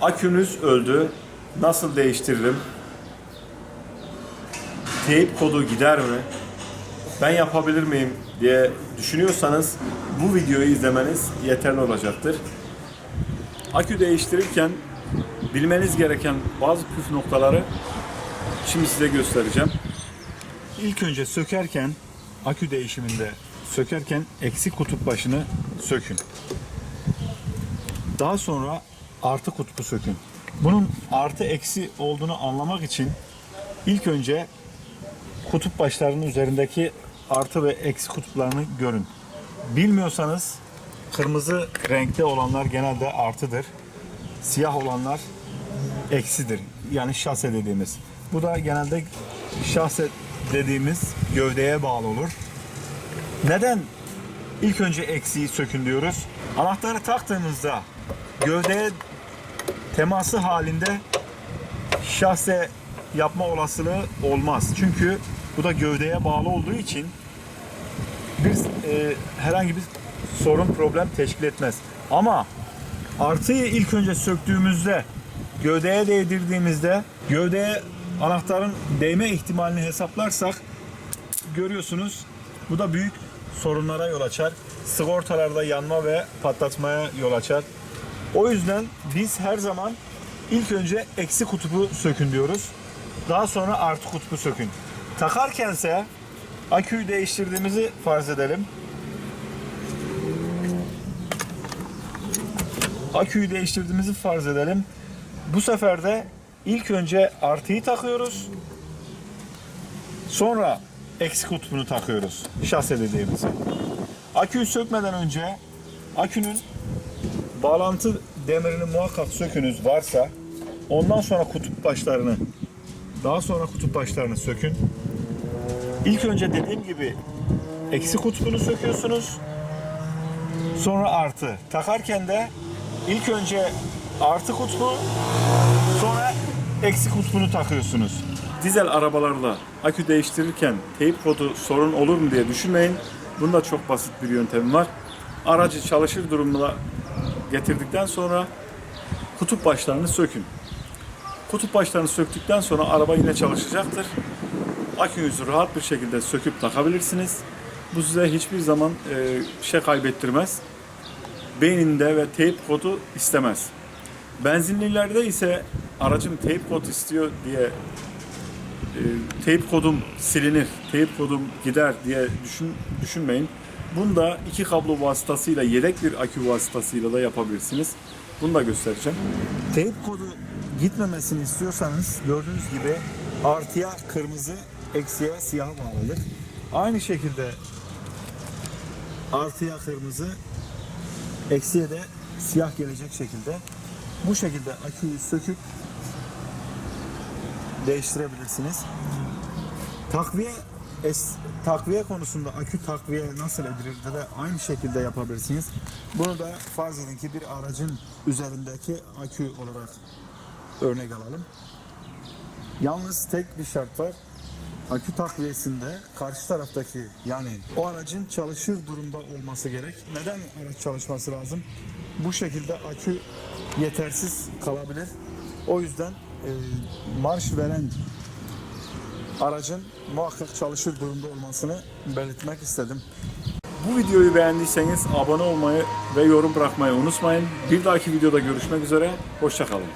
Akünüz öldü. Nasıl değiştiririm? Teyip kodu gider mi? Ben yapabilir miyim diye düşünüyorsanız bu videoyu izlemeniz yeterli olacaktır. Akü değiştirirken bilmeniz gereken bazı püf noktaları şimdi size göstereceğim. İlk önce sökerken akü değişiminde sökerken eksik kutup başını sökün. Daha sonra artı kutbu sökün. Bunun artı eksi olduğunu anlamak için ilk önce kutup başlarının üzerindeki artı ve eksi kutuplarını görün. Bilmiyorsanız kırmızı renkte olanlar genelde artıdır. Siyah olanlar eksidir. Yani şase dediğimiz. Bu da genelde şase dediğimiz gövdeye bağlı olur. Neden ilk önce eksiği sökün diyoruz? Anahtarı taktığımızda gövdeye teması halinde şahse yapma olasılığı olmaz. Çünkü bu da gövdeye bağlı olduğu için bir e, herhangi bir sorun problem teşkil etmez. Ama artıyı ilk önce söktüğümüzde gövdeye değdirdiğimizde gövdeye anahtarın değme ihtimalini hesaplarsak görüyorsunuz bu da büyük sorunlara yol açar. Sigortalarda yanma ve patlatmaya yol açar. O yüzden biz her zaman ilk önce eksi kutubu sökün diyoruz. Daha sonra artı kutubu sökün. Takarkense aküyü değiştirdiğimizi farz edelim. Aküyü değiştirdiğimizi farz edelim. Bu sefer de ilk önce artıyı takıyoruz. Sonra eksi kutbunu takıyoruz. Şase dediğimiz. Aküyü sökmeden önce akünün bağlantı demirini muhakkak sökünüz varsa ondan sonra kutup başlarını daha sonra kutup başlarını sökün. İlk önce dediğim gibi eksi kutbunu söküyorsunuz. Sonra artı. Takarken de ilk önce artı kutbu sonra eksi kutbunu takıyorsunuz. Dizel arabalarla akü değiştirirken teyip kodu sorun olur mu diye düşünmeyin. Bunda çok basit bir yöntem var. Aracı çalışır durumuna getirdikten sonra kutup başlarını sökün. Kutup başlarını söktükten sonra araba yine çalışacaktır. Akünüzü rahat bir şekilde söküp takabilirsiniz. Bu size hiçbir zaman e, şey kaybettirmez. Beyninde ve teyp kodu istemez. Benzinlilerde ise aracım teyp kod istiyor diye e, teyp kodum silinir, teyp kodum gider diye düşün, düşünmeyin. Bunda iki kablo vasıtasıyla yedek bir akü vasıtasıyla da yapabilirsiniz. Bunu da göstereceğim. Teyp kodu gitmemesini istiyorsanız gördüğünüz gibi artıya kırmızı, eksiye siyah bağlıdır. Aynı şekilde artıya kırmızı, eksiye de siyah gelecek şekilde bu şekilde aküyü söküp değiştirebilirsiniz. Takviye es, takviye konusunda akü takviye nasıl edilir de, aynı şekilde yapabilirsiniz. Bunu da farz edin ki bir aracın üzerindeki akü olarak örnek alalım. Yalnız tek bir şart var. Akü takviyesinde karşı taraftaki yani o aracın çalışır durumda olması gerek. Neden araç çalışması lazım? Bu şekilde akü yetersiz kalabilir. O yüzden e, marş veren aracın muhakkak çalışır durumda olmasını belirtmek istedim. Bu videoyu beğendiyseniz abone olmayı ve yorum bırakmayı unutmayın. Bir dahaki videoda görüşmek üzere. Hoşçakalın.